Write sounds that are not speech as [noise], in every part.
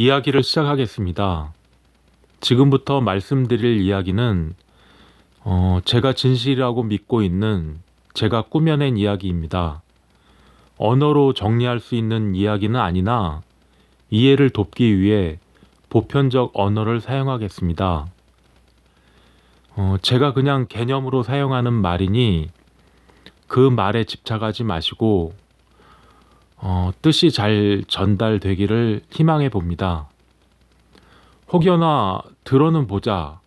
이야기를 시작하겠습니다. 지금부터 말씀드릴 이야기는 어, 제가 진실이라고 믿고 있는 제가 꾸며낸 이야기입니다. 언어로 정리할 수 있는 이야기는 아니나 이해를 돕기 위해 보편적 언어를 사용하겠습니다. 어, 제가 그냥 개념으로 사용하는 말이니 그 말에 집착하지 마시고 어, 뜻이 잘 전달되기를 희망해 봅니다. 혹여나 들어는 보자,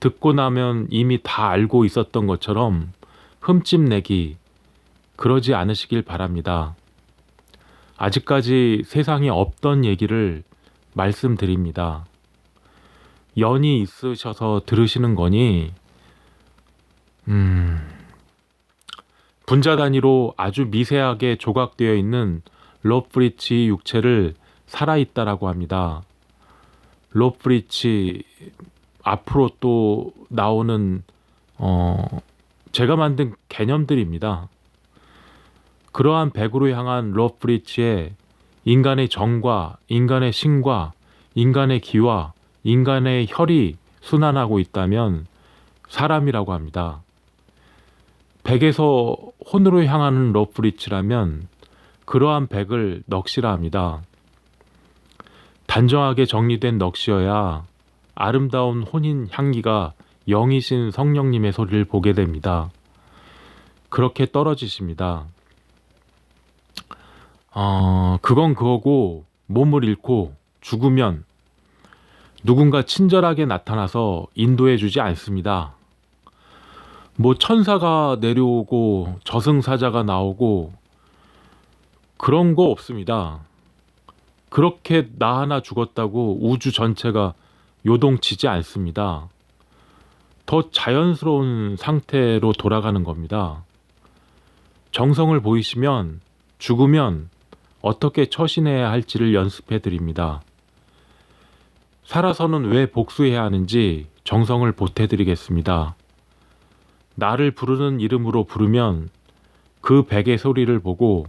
듣고 나면 이미 다 알고 있었던 것처럼 흠집 내기, 그러지 않으시길 바랍니다. 아직까지 세상에 없던 얘기를 말씀드립니다. 연이 있으셔서 들으시는 거니, 음, 분자 단위로 아주 미세하게 조각되어 있는 로프리치 육체를 살아있다라고 합니다. 로프리치 앞으로 또 나오는 어 제가 만든 개념들입니다. 그러한 백으로 향한 로프리치에 인간의 정과 인간의 신과 인간의 기와 인간의 혈이 순환하고 있다면 사람이라고 합니다. 백에서 혼으로 향하는 러프리치라면 그러한 백을 넋이라 합니다. 단정하게 정리된 넋이어야 아름다운 혼인 향기가 영이신 성령님의 소리를 보게 됩니다. 그렇게 떨어지십니다. 어, 그건 그거고 몸을 잃고 죽으면 누군가 친절하게 나타나서 인도해 주지 않습니다. 뭐 천사가 내려오고 저승사자가 나오고 그런 거 없습니다. 그렇게 나 하나 죽었다고 우주 전체가 요동치지 않습니다. 더 자연스러운 상태로 돌아가는 겁니다. 정성을 보이시면 죽으면 어떻게 처신해야 할지를 연습해 드립니다. 살아서는 왜 복수해야 하는지 정성을 보태 드리겠습니다. 나를 부르는 이름으로 부르면 그 백의 소리를 보고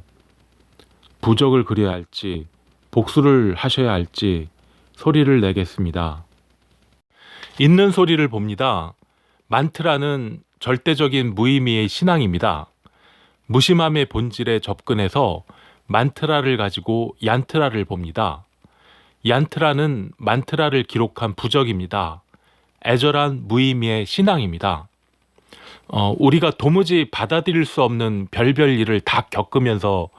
부적을 그려야 할지 복수를 하셔야 할지 소리를 내겠습니다. 있는 소리를 봅니다. 만트라는 절대적인 무의미의 신앙입니다. 무심함의 본질에 접근해서 만트라를 가지고 얀트라를 봅니다. 얀트라는 만트라를 기록한 부적입니다. 애절한 무의미의 신앙입니다. 어, 우리가 도무지 받아들일 수 없는 별별 일을 다 겪으면서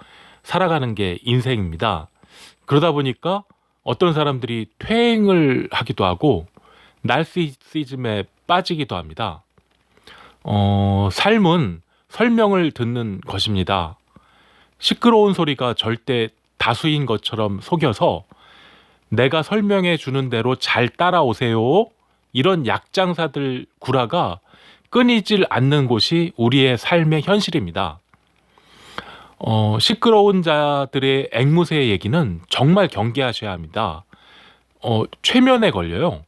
살아가는 게 인생입니다. 그러다 보니까 어떤 사람들이 퇴행을 하기도 하고 날시시즘에 빠지기도 합니다. 어, 삶은 설명을 듣는 것입니다. 시끄러운 소리가 절대 다수인 것처럼 속여서 내가 설명해 주는 대로 잘 따라오세요. 이런 약장사들 구라가 끊이질 않는 곳이 우리의 삶의 현실입니다. 어, 시끄러운 자들의 앵무새 얘기는 정말 경계하셔야 합니다. 어, 최면에 걸려요.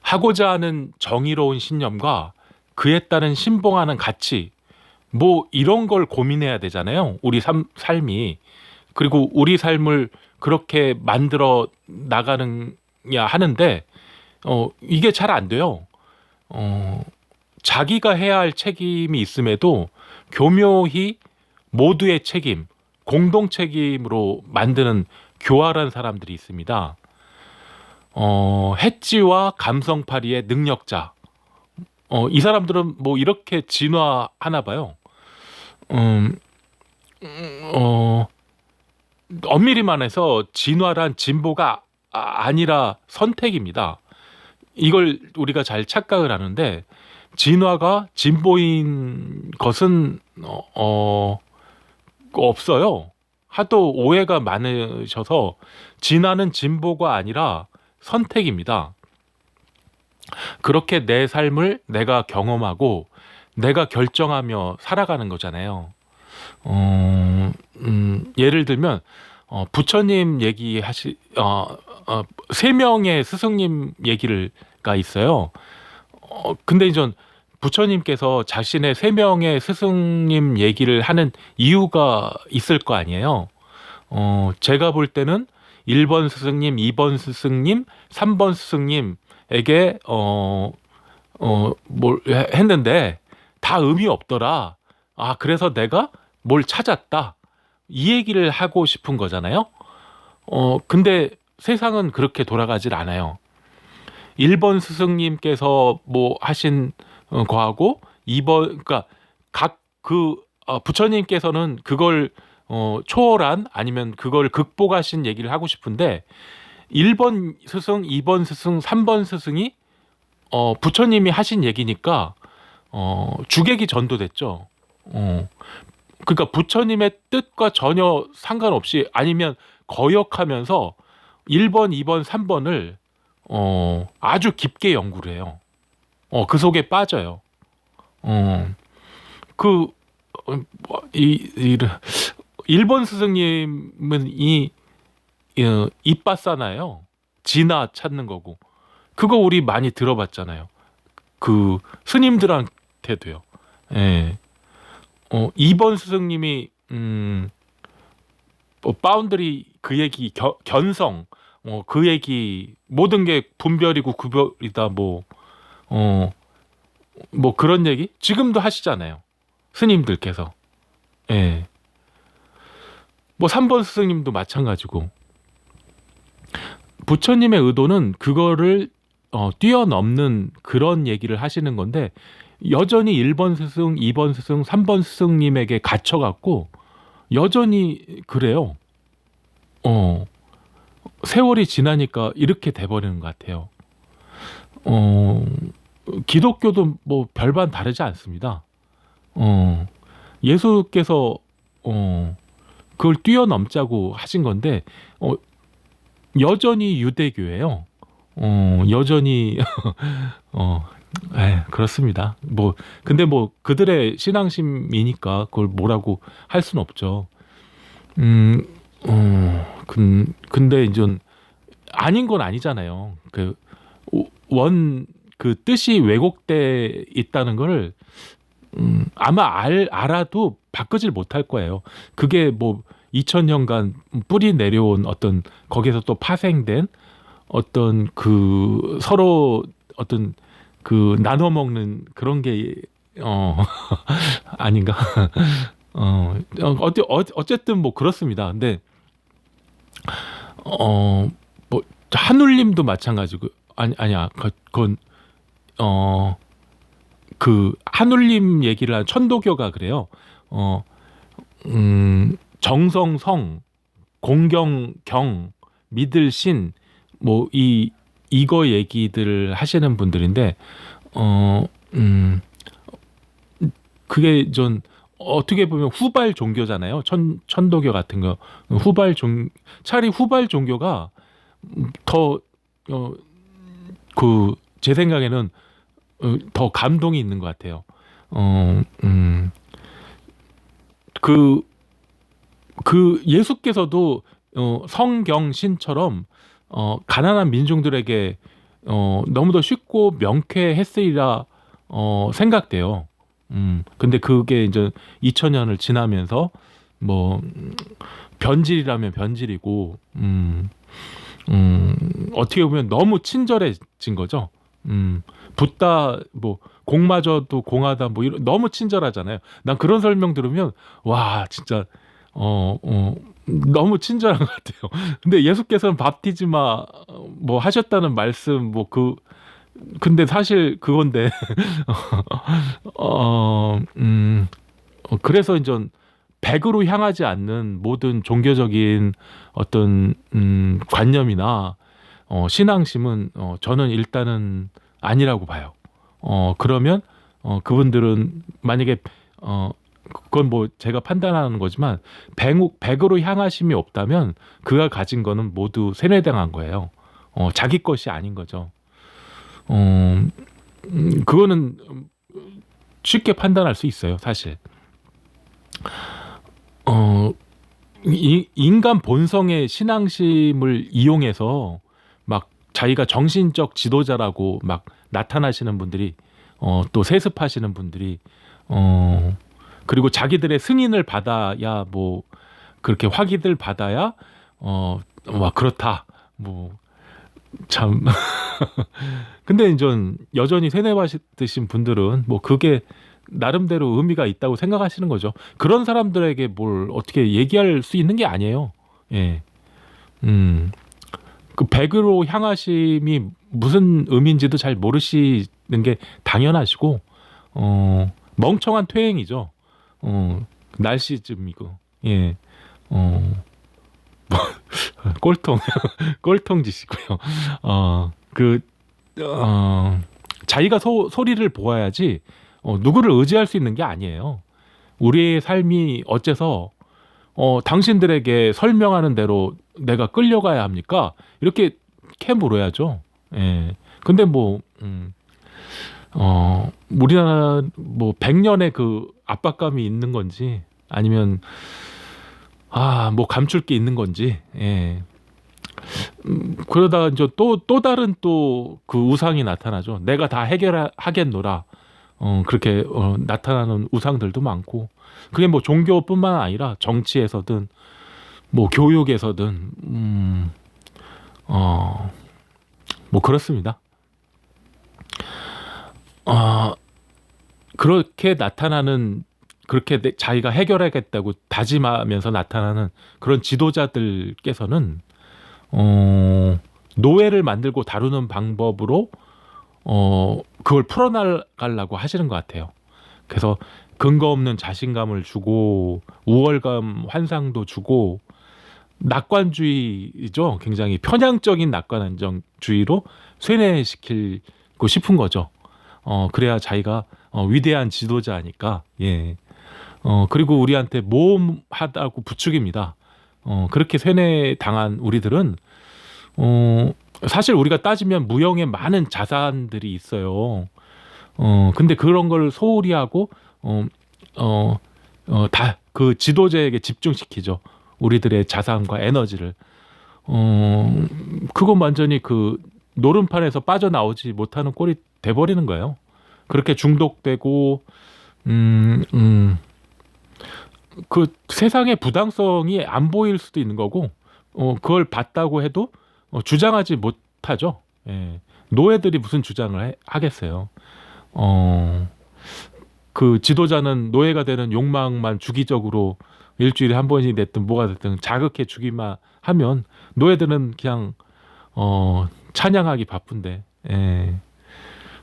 하고자 하는 정의로운 신념과 그에 따른 신봉하는 가치, 뭐 이런 걸 고민해야 되잖아요. 우리 삶, 삶이. 그리고 우리 삶을 그렇게 만들어 나가는 야 하는데, 어, 이게 잘 안 돼요. 어, 자기가 해야 할 책임이 있음에도 교묘히 모두의 책임, 공동 책임으로 만드는 교활한 사람들이 있습니다. 어, 해지와 감성파리의 능력자. 어, 이 사람들은 뭐 이렇게 진화하나 봐요. 음, 어, 엄밀히 말해서 진화란 진보가 아- 아니라 선택입니다. 이걸 우리가 잘 착각을 하는데 진화가 진보인 것은 어, 어 없어요. 하도 오해가 많으셔서 진화는 진보가 아니라 선택입니다. 그렇게 내 삶을 내가 경험하고 내가 결정하며 살아가는 거잖아요. 어, 음, 예를 들면 어, 부처님 얘기하시 어, 어, 세 명의 스승님 얘기를 가 있어요. 어, 근데 이제 부처님께서 자신의 세 명의 스승님 얘기를 하는 이유가 있을 거 아니에요. 어, 제가 볼 때는 1번 스승님, 2번 스승님, 3번 스승님에게 어, 어, 뭘 했는데 다 의미 없더라. 아, 그래서 내가 뭘 찾았다. 이 얘기를 하고 싶은 거잖아요. 어, 근데 세상은 그렇게 돌아가질 않아요. 1번 스승님께서 뭐 하신 어, 거하고 2번 그러니까 각그 부처님께서는 그걸 어, 초월한 아니면 그걸 극복하신 얘기를 하고 싶은데 1번 스승, 2번 스승, 3번 스승이 어, 부처님이 하신 얘기니까 어, 주객이 전도됐죠. 어. 그러니까 부처님의 뜻과 전혀 상관없이 아니면 거역하면서 1번, 2번, 3번을 어, 아주 깊게 연구를 해요. 어, 그 속에 빠져요. 어, 그, 어, 뭐, 이, 이, 1번 스승님은 이, 어, 입바사나요. 진화 찾는 거고. 그거 우리 많이 들어봤잖아요. 그 스님들한테도요. 예. 어, 2번 스승님이, 음, 뭐, 바운드리 그 얘기, 겨, 견성, 어, 그 얘기, 모든 게 분별이고 구별이다, 뭐, 어, 뭐 그런 얘기? 지금도 하시잖아요. 스님들께서. 예. 뭐 3번 스승님도 마찬가지고. 부처님의 의도는 그거를 어, 뛰어넘는 그런 얘기를 하시는 건데 여전히 1번 스승, 2번 스승, 3번 스승님에게 갇혀 갖고 여전히 그래요. 어, 세월이 지나니까 이렇게 돼버리는 것 같아요. 어, 기독교도 뭐 별반 다르지 않습니다. 어, 예수께서 어, 그걸 뛰어넘자고 하신 건데 어, 여전히 유대교예요. 어, 여전히 [laughs] 어, 에, 그렇습니다. 뭐 근데 뭐 그들의 신앙심이니까 그걸 뭐라고 할 수는 없죠. 음, 어, 근, 근데 이제 아닌 건 아니잖아요. 그 원 그 뜻이 왜곡돼 있다는 걸 음, 아마 알 알아도 바꾸질 못할 거예요. 그게 뭐 2000년간 뿌리 내려온 어떤 거기서 또 파생된 어떤 그 서로 어떤 그 나눠 먹는 그런 게 어, [laughs] 아닌가? [laughs] 어, 어찌, 어쨌든 뭐 그렇습니다. 근데 어, 뭐 한울림도 마찬가지고 아니 아니야. 그건 어, 그 한울림 얘기를 한 천도교가 그래요. 어, 음, 정성성, 공경경, 믿을 신, 뭐 이 이거 얘기들을 하시는 분들인데, 어, 음, 그게 전 어떻게 보면 후발 종교잖아요. 천 천도교 같은 거 후발 종 차라리 후발 종교가 더 어 그 제 생각에는 어, 더 감동이 있는 것 같아요. 어, 음, 그, 그 예수께서도 어, 성경신처럼 어, 가난한 민중들에게 어, 너무도 쉽고 명쾌했으리라 어, 생각돼요. 음, 근데 그게 이제 2000년을 지나면서 뭐 변질이라면 변질이고, 음, 음, 어떻게 보면 너무 친절해진 거죠. 음, 붓다 뭐 공마저도 공하다 뭐 이런 너무 친절하잖아요. 난 그런 설명 들으면 와 진짜 어, 어 너무 친절한 것 같아요. [laughs] 근데 예수께서는 밥티즈마 뭐 하셨다는 말씀 뭐그 근데 사실 그건데 [laughs] 어, 음, 어, 그래서 이제 백으로 향하지 않는 모든 종교적인 어떤 음, 관념이나 어, 신앙심은 어, 저는 일단은 아니라고 봐요. 어, 그러면 어, 그분들은 만약에 어, 그건 뭐 제가 판단하는 거지만 백, 백으로 향하심이 없다면 그가 가진 거는 모두 세뇌당한 거예요. 어, 자기 것이 아닌 거죠. 어, 음, 그거는 쉽게 판단할 수 있어요, 사실. 어, 이, 인간 본성의 신앙심을 이용해서 자기가 정신적 지도자라고 막 나타나시는 분들이 어, 또 세습하시는 분들이 어, 그리고 자기들의 승인을 받아야 뭐 그렇게 확인을 받아야 어, 와 그렇다. 뭐 참. [laughs] 근데 이제 여전히 세뇌 받으신 분들은 뭐 그게 나름대로 의미가 있다고 생각하시는 거죠. 그런 사람들에게 뭘 어떻게 얘기할 수 있는 게 아니에요. 예. 음. 그 백으로 향하심이 무슨 의미인지도 잘 모르시는 게 당연하시고 어 멍청한 퇴행이죠. 어 날씨쯤이고 예. 어 [laughs] 꼴통 [laughs] 꼴통 짓이고요. 어 그 어, 자기가 소, 소리를 보아야지 어, 누구를 의지할 수 있는 게 아니에요. 우리의 삶이 어째서 어, 당신들에게 설명하는 대로 내가 끌려가야 합니까? 이렇게 캐 물어야죠. 예. 근데 뭐, 음, 어, 우리나라 뭐 100년의 그 압박감이 있는 건지 아니면 아, 뭐 감출 게 있는 건지, 예. 음, 그러다가 이제 또, 또 다른 또 그 우상이 나타나죠. 내가 다 해결하겠노라. 어, 그렇게 어, 나타나는 우상들도 많고. 그게 뭐 종교뿐만 아니라 정치에서든 뭐 교육에서든, 음, 어, 뭐 그렇습니다. 어, 그렇게 나타나는 그렇게 내- 자기가 해결하겠다고 다짐하면서 나타나는 그런 지도자들께서는 어, 노예를 만들고 다루는 방법으로 어, 그걸 풀어나가려고 하시는 것 같아요. 그래서 근거 없는 자신감을 주고 우월감 환상도 주고 낙관주의죠. 굉장히 편향적인 낙관안정주의로 쇠뇌시키고 싶은 거죠. 어, 그래야 자기가 어, 위대한 지도자니까. 예. 어, 그리고 우리한테 모험하다고 부추깁니다. 어, 그렇게 세뇌 당한 우리들은 어, 사실 우리가 따지면 무형의 많은 자산들이 있어요. 어, 근데 그런 걸 소홀히 하고 어, 어, 어, 다 그 지도자에게 집중시키죠. 우리들의 자산과 에너지를. 어, 그건 완전히 그 노름판에서 빠져나오지 못하는 꼴이 돼버리는 거예요. 그렇게 중독되고, 음, 음, 그 세상의 부당성이 안 보일 수도 있는 거고, 어, 그걸 봤다고 해도 어, 주장하지 못하죠. 예. 노예들이 무슨 주장을 해- 하겠어요. 어, 그 지도자는 노예가 되는 욕망만 주기적으로 일주일에 한 번이 됐든 뭐가 됐든 자극해 주기만 하면 노예들은 그냥 어, 찬양하기 바쁜데. 예.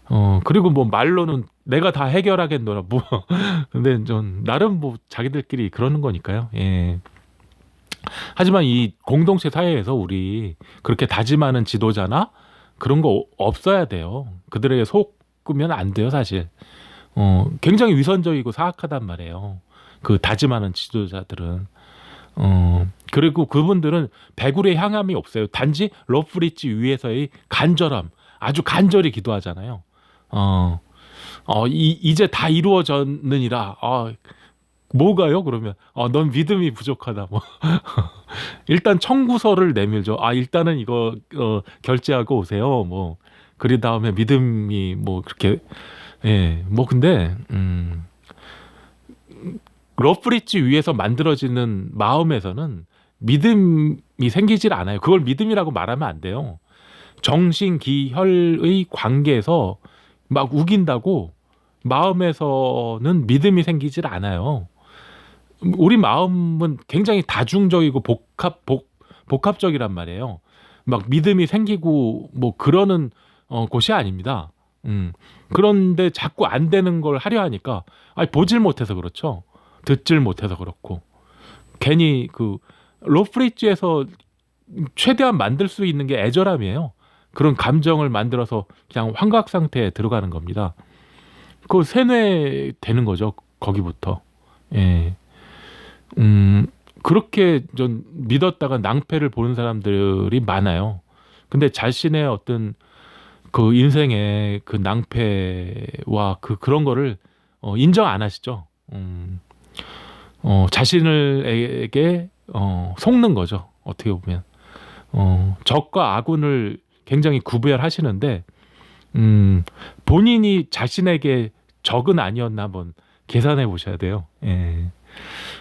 어, 그리고 뭐 말로는 내가 다 해결하겠노라. 뭐. [laughs] 근데 좀 나름 뭐 자기들끼리 그러는 거니까요. 예. 하지만 이 공동체 사회에서 우리 그렇게 다짐하는 지도자나 그런 거 없어야 돼요. 그들에게 속으면 안 돼요, 사실. 어, 굉장히 위선적이고 사악하단 말이에요. 그 다짐하는 지도자들은. 어, 그리고 그분들은 배굴의 향함이 없어요. 단지 러프리지 위에서의 간절함, 아주 간절히 기도하잖아요. 어, 어, 이, 이제 다 이루어졌느니라. 어, 뭐가요? 그러면 어, 넌 믿음이 부족하다. 뭐 [laughs] 일단 청구서를 내밀죠. 아 일단은 이거 어, 결제하고 오세요. 뭐 그리 다음에 믿음이 뭐 그렇게 예, 뭐 근데 음 러프리지 위에서 만들어지는 마음에서는 믿음이 생기질 않아요. 그걸 믿음이라고 말하면 안 돼요. 정신 기혈의 관계에서 막 우긴다고 마음에서는 믿음이 생기질 않아요. 우리 마음은 굉장히 다중적이고 복합 복, 복합적이란 말이에요. 막 믿음이 생기고 뭐 그러는 어, 곳이 아닙니다. 음. 그런데 자꾸 안 되는 걸 하려 하니까 아니 보질 못해서 그렇죠. 듣질 못해서 그렇고 괜히 그 로프리지에서 최대한 만들 수 있는 게 애절함이에요. 그런 감정을 만들어서 그냥 환각 상태에 들어가는 겁니다. 그 세뇌 되는 거죠. 거기부터. 예. 음, 그렇게 좀 믿었다가 낭패를 보는 사람들이 많아요. 근데 자신의 어떤 그 인생의 그 낭패와 그 그런 거를 어, 인정 안 하시죠. 음, 어, 자신을에게 어, 속는 거죠. 어떻게 보면 어, 적과 아군을 굉장히 구별하시는데 음, 본인이 자신에게 적은 아니었나 한번 계산해 보셔야 돼요. 예.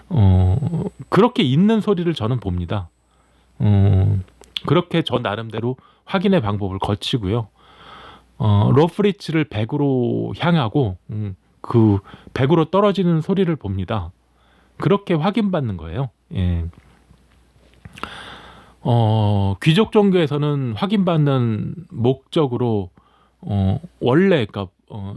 어, 그렇게 있는 소리를 저는 봅니다. 음, 그렇게 저 나름대로 확인의 방법을 거치고요. 어, 로프리츠를 100으로 향하고 음, 그 100으로 떨어지는 소리를 봅니다. 그렇게 확인받는 거예요. 예. 어, 귀족 종교에서는 확인받는 목적으로 어, 원래 그러니까 어,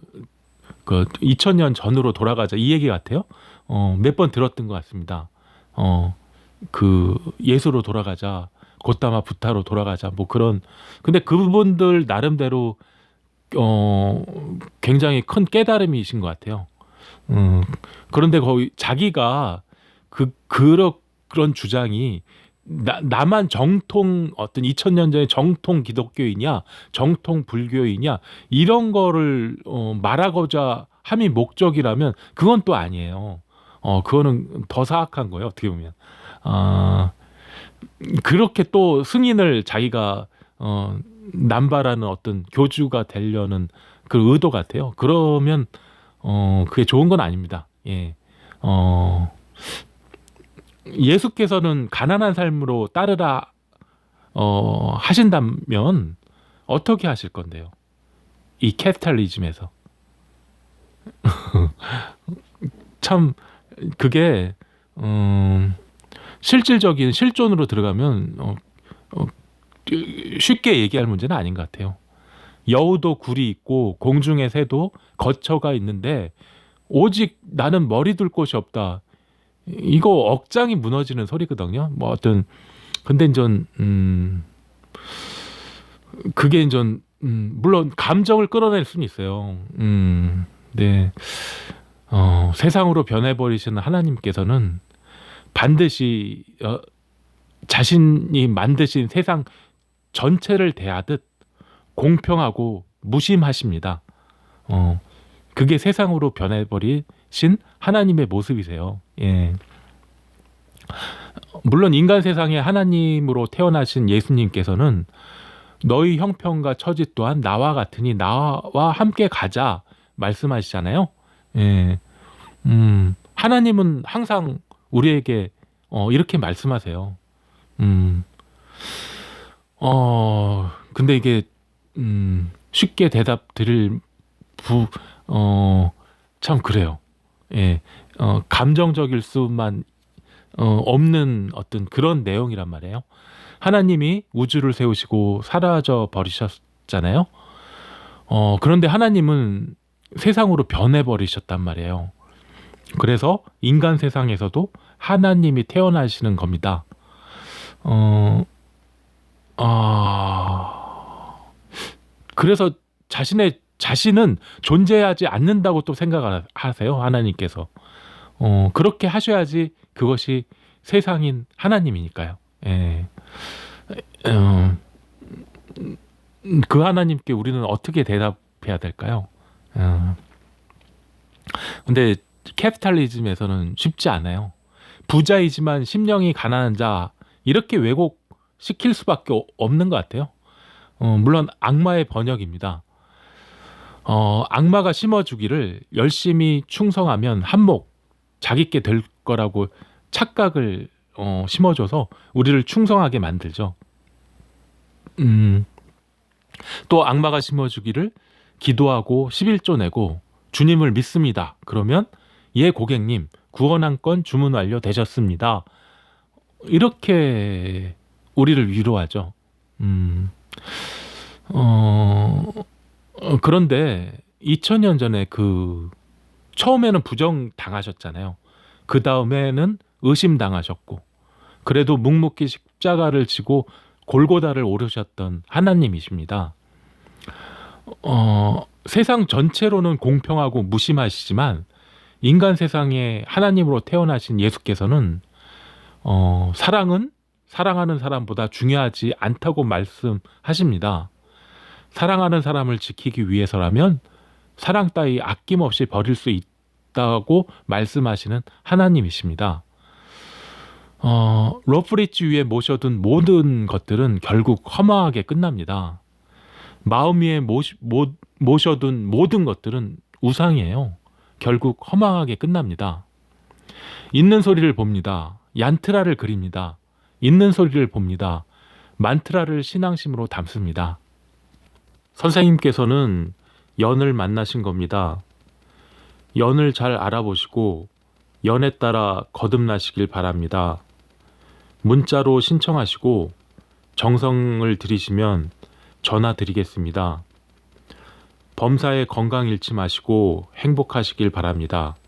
그 2000년 전으로 돌아가자 이 얘기 같아요. 어, 몇 번 들었던 것 같습니다. 어, 그 예수로 돌아가자, 곧다마 부타로 돌아가자, 뭐 그런. 근데 그분들 나름대로 어, 굉장히 큰 깨달음이신 것 같아요. 음, 그런데 거의 자기가 그 그런 그런 주장이 나, 나만 정통 어떤 2000년 전에 정통 기독교이냐 정통 불교이냐 이런 거를 어, 말하고자 함이 목적이라면 그건 또 아니에요. 어 그거는 더 사악한 거예요 어떻게 보면. 아 그렇게 또 승인을 자기가 어 남발하는 어떤 교주가 되려는 그 의도 같아요. 그러면 어 그게 좋은 건 아닙니다. 예. 어 예수께서는 가난한 삶으로 따르라 어 하신다면 어떻게 하실 건데요? 이 캐피탈리즘에서 [laughs] 참 그게 음 실질적인 실존으로 들어가면 어, 어, 쉽게 얘기할 문제는 아닌 것 같아요. 여우도 굴이 있고 공중의 새도 거처가 있는데 오직 나는 머리 둘 곳이 없다. 이거 억장이 무너지는 소리거든요. 뭐 어떤 근데 이제 음 그게 이제 음 물론 감정을 끌어낼 수는 있어요. 음. 네. 어, 세상으로 변해 버리시는 하나님께서는 반드시 어, 자신이 만드신 세상 전체를 대하듯 공평하고 무심하십니다. 어, 그게 세상으로 변해버리신 하나님의 모습이세요. 예. 물론 인간 세상에 하나님으로 태어나신 예수님께서는 너희 형편과 처지 또한 나와 같으니 나와 함께 가자 말씀하시잖아요. 예. 음, 하나님은 항상 우리에게 어, 이렇게 말씀하세요. 음. 어, 근데 이게 음, 쉽게 대답 드릴 부, 어, 참 그래요. 예. 어, 감정적일 수만 어, 없는 어떤 그런 내용이란 말이에요. 하나님이 우주를 세우시고 사라져 버리셨잖아요. 어, 그런데 하나님은 세상으로 변해 버리셨단 말이에요. 그래서 인간 세상에서도 하나님이 태어나시는 겁니다. 어, 아, 그래서 자신의 자신은 존재하지 않는다고 또 생각하세요. 하나님께서. 어, 그렇게 하셔야지 그것이 세상인 하나님이니까요. 예. 어, 그 하나님께 우리는 어떻게 대답해야 될까요? 어. 근데 캐피탈리즘에서는 쉽지 않아요. 부자이지만 심령이 가난한 자 이렇게 왜곡시킬 수밖에 없는 것 같아요. 어, 물론 악마의 번역입니다. 어, 악마가 심어주기를 열심히 충성하면 한몫 자기께 될 거라고 착각을 어, 심어줘서 우리를 충성하게 만들죠. 음, 또 악마가 심어주기를 기도하고 11조 내고 주님을 믿습니다. 그러면 예 고객님 구원 한 건 주문 완료 되셨습니다. 이렇게 우리를 위로하죠. 음, 어, 어, 그런데 2000년 전에 그 처음에는 부정 당하셨잖아요. 그 다음에는 의심 당하셨고, 그래도 묵묵히 십자가를 지고 골고다를 오르셨던 하나님이십니다. 어, 세상 전체로는 공평하고 무심하시지만 인간 세상에 하나님으로 태어나신 예수께서는 어, 사랑은 사랑하는 사람보다 중요하지 않다고 말씀하십니다. 사랑하는 사람을 지키기 위해서라면 사랑 따위 아낌없이 버릴 수 있 다고 말씀하시는 하나님이십니다. 어, 로프리치 위에 모셔둔 모든 것들은 결국 허망하게 끝납니다. 마음 위에 모시, 모, 모셔둔 모든 것들은 우상이에요. 결국 허망하게 끝납니다. 있는 소리를 봅니다. 얀트라를 그립니다. 있는 소리를 봅니다. 만트라를 신앙심으로 담습니다. 선생님께서는 연을 만나신 겁니다. 연을 잘 알아보시고 연에 따라 거듭나시길 바랍니다. 문자로 신청하시고 정성을 들이시면 전화 드리겠습니다. 범사에 건강 잃지 마시고 행복하시길 바랍니다.